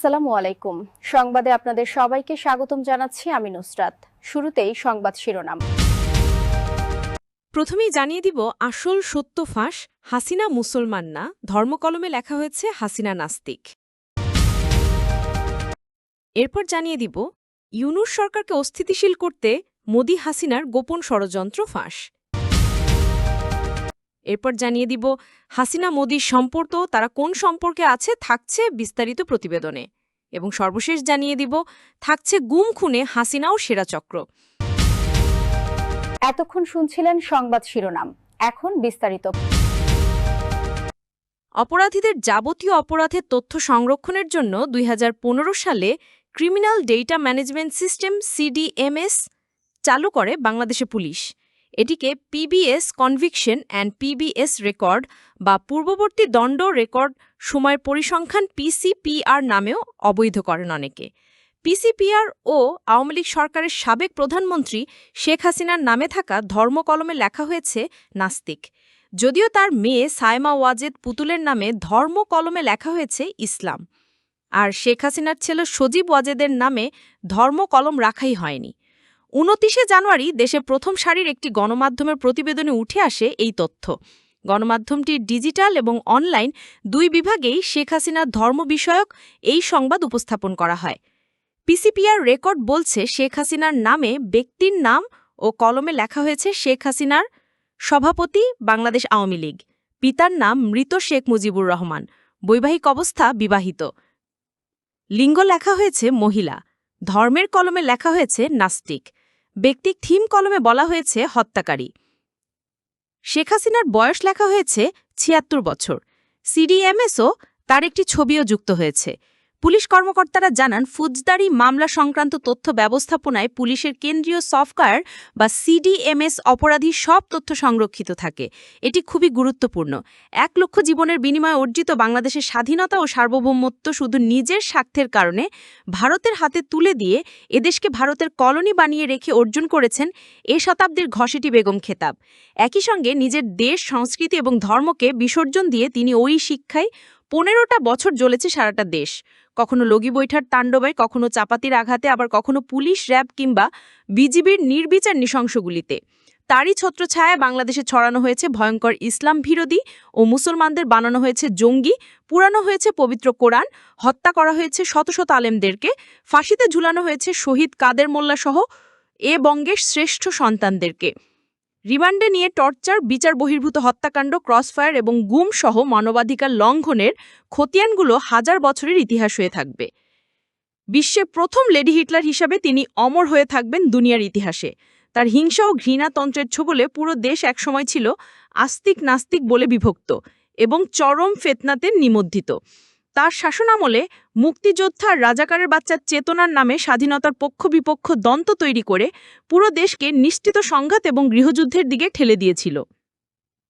আসসালামু আলাইকুম। সংবাদে আপনাদের সবাইকে স্বাগতম জানাচ্ছি আমি নুসরাত। শুরুতেই সংবাদ শিরোনাম। প্রথমেই জানিয়ে দিব, আসল সত্য ফাঁস, হাসিনা মুসলমান না, ধর্মকলমে লেখা হয়েছে হাসিনা নাস্তিক। এরপর জানিয়ে দিব, ইউনুস সরকারকে অস্থিতিশীল করতে মোদি হাসিনার গোপন ষড়যন্ত্র ফাঁস। এরপর জানিয়ে দিব হাসিনা মোদির সম্পর্ক তারা কোন সম্পর্কে আছে থাকছে বিস্তারিত প্রতিবেদনে। এবং সর্বশেষ জানিয়ে দিব থাকছে গুম খুনে হাসিনাও সেরা চক্র। এতক্ষণ শুনছিলেন সংবাদ শিরোনাম। এখন বিস্তারিত। অপরাধীদের যাবতীয় অপরাধের তথ্য সংরক্ষণের জন্য দুই হাজার পনেরো সালে criminal data management system CDMS চালু করে বাংলাদেশে পুলিশ। এটিকে PBS conviction and PBS record বা পূর্ববর্তী দণ্ড রেকর্ড সময়ের পরিসংখ্যান পিসিপিআর নামেও অবৈধ করেন অনেকে। পিসিপিআর ও আওয়ামী লীগ সরকারের সাবেক প্রধানমন্ত্রী শেখ হাসিনার নামে থাকা ধর্মকলমে লেখা হয়েছে নাস্তিক। যদিও তার মেয়ে সায়মা ওয়াজেদ পুতুলের নামে ধর্ম কলমে লেখা হয়েছে ইসলাম। আর শেখ হাসিনার ছেলে সজীব ওয়াজেদের নামে ধর্ম কলম রাখাই হয়নি। উনতিশে জানুয়ারি দেশে প্রথম সারির একটি গণমাধ্যমের প্রতিবেদনে উঠে আসে এই তথ্য। গণমাধ্যমটির ডিজিটাল এবং অনলাইন দুই বিভাগেই শেখ হাসিনার ধর্ম বিষয়ক এই সংবাদ উপস্থাপন করা হয়। পিসিপিআর রেকর্ড বলছে, শেখ হাসিনার নামে ব্যক্তির নাম ও কলমে লেখা হয়েছে শেখ হাসিনার সভাপতি বাংলাদেশ আওয়ামী লীগ। পিতার নাম মৃত শেখ মুজিবুর রহমান। বৈবাহিক অবস্থা বিবাহিত। লিঙ্গ লেখা হয়েছে মহিলা। ধর্মের কলমে লেখা হয়েছে নাস্তিক। ব্যক্তিক থিম কলমে বলা হয়েছে হত্যাকারী। শেখ হাসিনার বয়স লেখা হয়েছে ছিয়াত্তর বছর। সিডিএমএসও তার একটি ছবিও যুক্ত হয়েছে। পুলিশ কর্মকর্তারা জানান, ফুজদারি মামলা সংক্রান্ত তথ্য ব্যবস্থাপনায় পুলিশের কেন্দ্রীয় সফটওয়্যার বা সিডিএমএস অপরাধী সব তথ্য সংরক্ষিত থাকে। এটি খুবই গুরুত্বপূর্ণ। এক লক্ষ জীবনের বিনিময়ে অর্জিত বাংলাদেশের স্বাধীনতা ও সার্বভৌমত্ব শুধু নিজের স্বার্থের কারণে, ভারতের হাতে তুলে দিয়ে এদেশকে ভারতের কলোনি বানিয়ে রেখে অর্জন করেছেন এ শতাব্দীর ঘষেটি বেগম খেতাব। একই সঙ্গে নিজের দেশ, সংস্কৃতি এবং ধর্মকে বিসর্জন দিয়ে তিনি ওই শিক্ষায় পনেরোটা বছর জ্বলেছে সারাটা দেশ। কখনো লগি বৈঠার তাণ্ডবে, কখনো চাপাতির আঘাতে, আবার কখনো পুলিশ, র্যাব কিংবা বিজিবির নির্বিচার নৃশংসগুলিতে। তারই ছত্রছায়ায় বাংলাদেশে ছড়ানো হয়েছে ভয়ঙ্কর ইসলাম বিরোধী ও মুসলমানদের বানানো হয়েছে জঙ্গি, পুরানো হয়েছে পবিত্র কোরআন, হত্যা করা হয়েছে শত শত আলেমদেরকে, ফাঁসিতে ঝুলানো হয়েছে শহীদ কাদের মোল্লাসহ এ বঙ্গের শ্রেষ্ঠ সন্তানদেরকে। রিমান্ডে নিয়ে টর্চার, বিচার বহির্ভূত হত্যাকাণ্ড, ক্রসফায়ার এবং গুম সহ মানবাধিকার লঙ্ঘনের খতিয়ানগুলো হাজার বছরের ইতিহাস হয়ে থাকবে। বিশ্বে প্রথম লেডি হিটলার হিসাবে তিনি অমর হয়ে থাকবেন দুনিয়ার ইতিহাসে। তার হিংসা ও ঘৃণাতন্ত্রের ছোবলে পুরো দেশ একসময় ছিল আস্তিক নাস্তিক বলে বিভক্ত এবং চরম ফেতনাতে নিমজ্জিত। তার শাসনামলে মুক্তিযোদ্ধা আর রাজাকারের বাচ্চার চেতনার নামে স্বাধীনতার পক্ষ বিপক্ষ দন্ত তৈরি করে পুরো দেশকে নিশ্চিত সংঘাত এবং গৃহযুদ্ধের দিকে ঠেলে দিয়েছিল।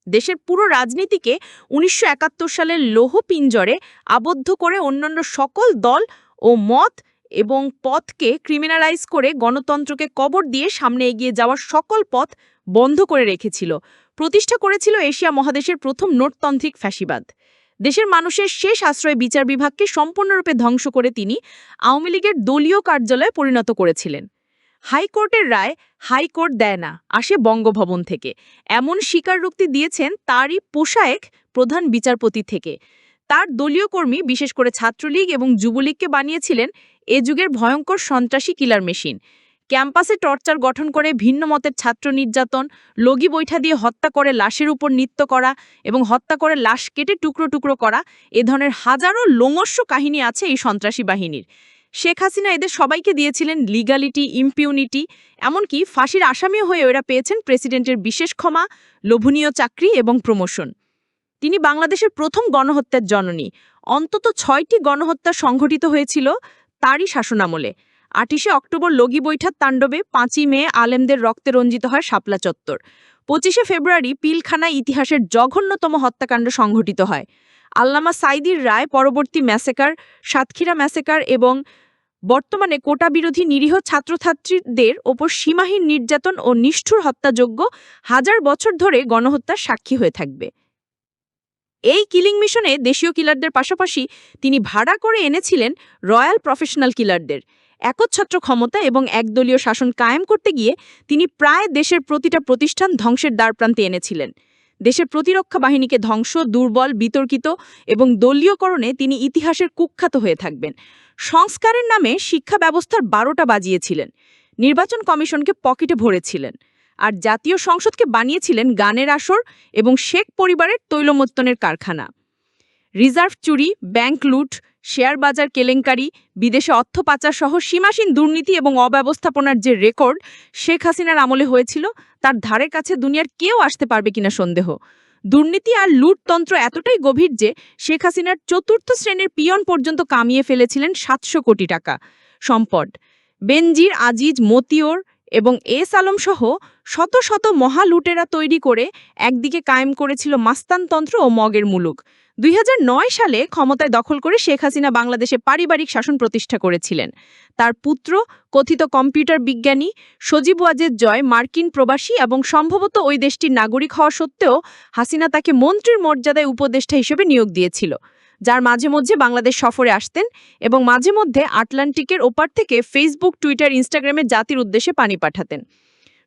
দেশের পুরো রাজনীতিকে উনিশশো একাত্তর সালের লৌহ পিঞ্জরে আবদ্ধ করে অন্যান্য সকল দল ও মত এবং পথকে ক্রিমিনালাইজ করে গণতন্ত্রকে কবর দিয়ে সামনে এগিয়ে যাওয়ার সকল পথ বন্ধ করে রেখেছিল। প্রতিষ্ঠা করেছিল এশিয়া মহাদেশের প্রথম নোটতান্ত্রিক ফ্যাসিবাদ। দেশের মানুষের শেষ আশ্রয় বিচার বিভাগকে সম্পূর্ণরূপে ধ্বংস করে তিনি আওয়ামী লীগের দলীয় কার্যালয়ে পরিণত করেছিলেন। হাইকোর্টের রায় হাইকোর্ট দেয় না, আসে বঙ্গভবন থেকে। এমন স্বীকারোক্তি দিয়েছেন তারই পোশায়েক প্রধান বিচারপতি থেকে। তার দলীয় কর্মী, বিশেষ করে ছাত্রলীগ এবং যুবলীগকে বানিয়েছিলেন এ যুগের ভয়ঙ্কর সন্ত্রাসী কিলার মেশিন। ক্যাম্পাসে টর্চার গঠন করে ভিন্ন মতের ছাত্র নির্যাতন, লগি বৈঠা দিয়ে হত্যা করে লাশের উপর নৃত্য করা এবং হত্যা করে লাশ কেটে টুকরো টুকরো করা, এ ধরনের হাজারো লোমস্য কাহিনী আছে এই সন্ত্রাসী বাহিনীর। শেখ হাসিনা এদের সবাইকে দিয়েছিলেন লিগালিটি, ইম্পিউনিটি, এমনকি ফাঁসির আসামিও হয়ে এরা পেয়েছেন প্রেসিডেন্টের বিশেষ ক্ষমা, লোভনীয় চাকরি এবং প্রমোশন। তিনি বাংলাদেশের প্রথম গণহত্যার জননী। অন্তত ছয়টি গণহত্যা সংঘটিত হয়েছিল তারই শাসনামলে। আটিশে অক্টোবর লগি বৈঠার তাণ্ডবে পাঁচই মে আলেমদের রক্তে রঞ্জিত হয় শাপলা চত্বর। পঁচিশে ফেব্রুয়ারি পিলখানায় ইতিহাসের জঘন্যতম হত্যাকাণ্ড সংঘটিত হয়। আল্লামা সাইদির রায় পরবর্তী ম্যাসেকার, সাতক্ষীরা ম্যাসেকার এবং বর্তমানে কোটা বিরোধী নিরীহ ছাত্রছাত্রীদের ওপর সীমাহীন নির্যাতন ও নিষ্ঠুর হত্যাযোগ্য হাজার বছর ধরে গণহত্যার সাক্ষী হয়ে থাকবে। এই কিলিং মিশনে দেশীয় কিলারদের পাশাপাশি তিনি ভাড়া করে এনেছিলেন রয়্যাল প্রফেশনাল কিলারদের। একচ্ছত্র ক্ষমতা এবং একদলীয় শাসন কায়েম করতে গিয়ে তিনি প্রায় দেশের প্রতিটা প্রতিষ্ঠান ধ্বংসের দ্বারপ্রান্তে এনেছিলেন। দেশের প্রতিরক্ষা বাহিনীকে ধ্বংস, দুর্বল, বিতর্কিত এবং দলীয়করণে তিনি ইতিহাসের কুখ্যাত হয়ে থাকবেন। সংস্কারের নামে শিক্ষা ব্যবস্থার বারোটা বাজিয়েছিলেন। নির্বাচন কমিশনকে পকেটে ভরেছিলেন। আর জাতীয় সংসদকে বানিয়েছিলেন গানের আসর এবং শেখ পরিবারের তৈলমত্তনের কারখানা। রিজার্ভ চুরি, ব্যাংক লুট, শেয়ার বাজার কেলেঙ্কারি, বিদেশে অর্থ পাচার সহ সীমাসীন দুর্নীতি এবং অব্যবস্থাপনার যে রেকর্ড শেখ হাসিনার আমলে হয়েছিল, তার ধারে কাছে দুনিয়ার কেউ আসতে পারবে কিনা সন্দেহ। দুর্নীতি আর লুটতন্ত্র এতটাই গভীর যে শেখ হাসিনার চতুর্থ শ্রেণির পিয়ন পর্যন্ত কামিয়ে ফেলেছিলেন সাতশো কোটি টাকা। সম্পদ। বেনজির, আজিজ মতিওর এবং এস আলম সহ শত শত মহালুটেরা তৈরি করে একদিকে কায়েম করেছিল মাস্তানতন্ত্র ও মগের মুলুক। দুই হাজার নয় সালে ক্ষমতায় দখল করে শেখ হাসিনা বাংলাদেশে পারিবারিক শাসন প্রতিষ্ঠা করেছিলেন। তার পুত্র, কথিত কম্পিউটার বিজ্ঞানী সজীব ওয়াজেদ জয় মার্কিন প্রবাসী এবং সম্ভবত ওই দেশটির নাগরিক হওয়া সত্ত্বেও হাসিনা তাকে মন্ত্রীর মর্যাদায় উপদেষ্টা হিসেবে নিয়োগ দিয়েছিল, যার মাঝে মধ্যে বাংলাদেশ সফরে আসতেন এবং মাঝে মধ্যে আটলান্টিকের ওপার থেকে ফেসবুক, টুইটার, ইনস্টাগ্রামে জাতির উদ্দেশ্যে পানি পাঠাতেন।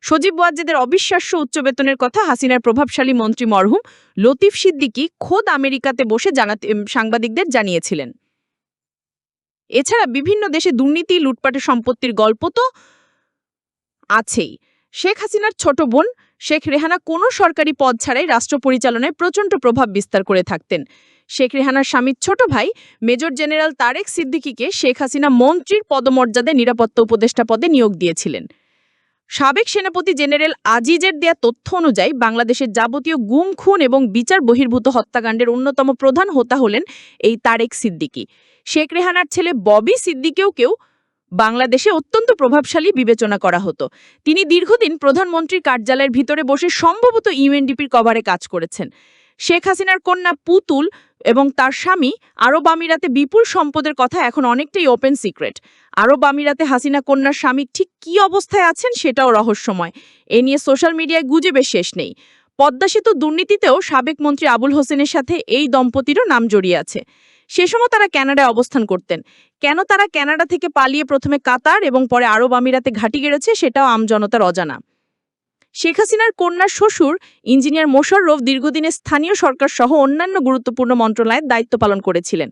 সজীব ওয়াজেদের অবিশ্বাস্য উচ্চ বেতনের কথা হাসিনার প্রভাবশালী মন্ত্রী মরহুম লতিফ সিদ্দিকী খোদ আমেরিকাতে বসে জানাতে সাংবাদিকদের জানিয়েছিলেন। এছাড়া বিভিন্ন দেশে দুর্নীতি, লুটপাটের সম্পত্তির গল্প তো আছেই। শেখ হাসিনার ছোট বোন শেখ রেহানা কোনো সরকারি পদ ছাড়াই রাষ্ট্র পরিচালনায় প্রচণ্ড প্রভাব বিস্তার করে থাকতেন। শেখ রেহানার স্বামীর ছোট ভাই মেজর জেনারেল তারেক সিদ্দিকিকে শেখ হাসিনা মন্ত্রীর পদমর্যাদায় নিরাপত্তা উপদেষ্টা পদে নিয়োগ দিয়েছিলেন। সাবেক সেনাপতি জেনারেল আজিজের দেয়া তথ্য অনুযায়ী বাংলাদেশের যাবতীয় গুম, খুন এবং বিচার বহির্ভূত হত্যাকাণ্ডের অন্যতম প্রধান হোতা হলেন এই তারেক সিদ্দিকী। শেখ রেহানার ছেলে ববি সিদ্দিকেও কেউ বাংলাদেশে অত্যন্ত প্রভাবশালী বিবেচনা করা হতো। তিনি দীর্ঘদিন প্রধানমন্ত্রীর কার্যালয়ের ভিতরে বসে সম্ভবত ইউএনডিপির কভারে কাজ করেছেন। শেখ হাসিনার কন্যা পুতুল এবং তার স্বামী আরব আমিরাতে বিপুল সম্পদের কথা এখন অনেকটাই ওপেন সিক্রেট আরব আমিরাতে হাসিনা কন্যার স্বামী ঠিক কী অবস্থায় আছেন সেটাও রহস্যময়। এ নিয়ে সোশ্যাল মিডিয়ায় গুজবে শেষ নেই। পদ্মা সেতু দুর্নীতিতেও সাবেক মন্ত্রী আবুল হোসেনের সাথে এই দম্পতিরও নাম জড়িয়ে আছে। সে সময় তারা ক্যানাডায় অবস্থান করতেন। কেন তারা ক্যানাডা থেকে পালিয়ে প্রথমে কাতার এবং পরে আরব আমিরাতে ঘাঁটি গেড়েছে সেটাও আমজনতার অজানা। শেখ হাসিনার কন্যার শ্বশুর, ইঞ্জিনিয়ার মোশাররফ দীর্ঘদিনে স্থানীয় সরকার সহ অন্যান্য গুরুত্বপূর্ণ মন্ত্রণালয়ের দায়িত্ব পালন করেছিলেন।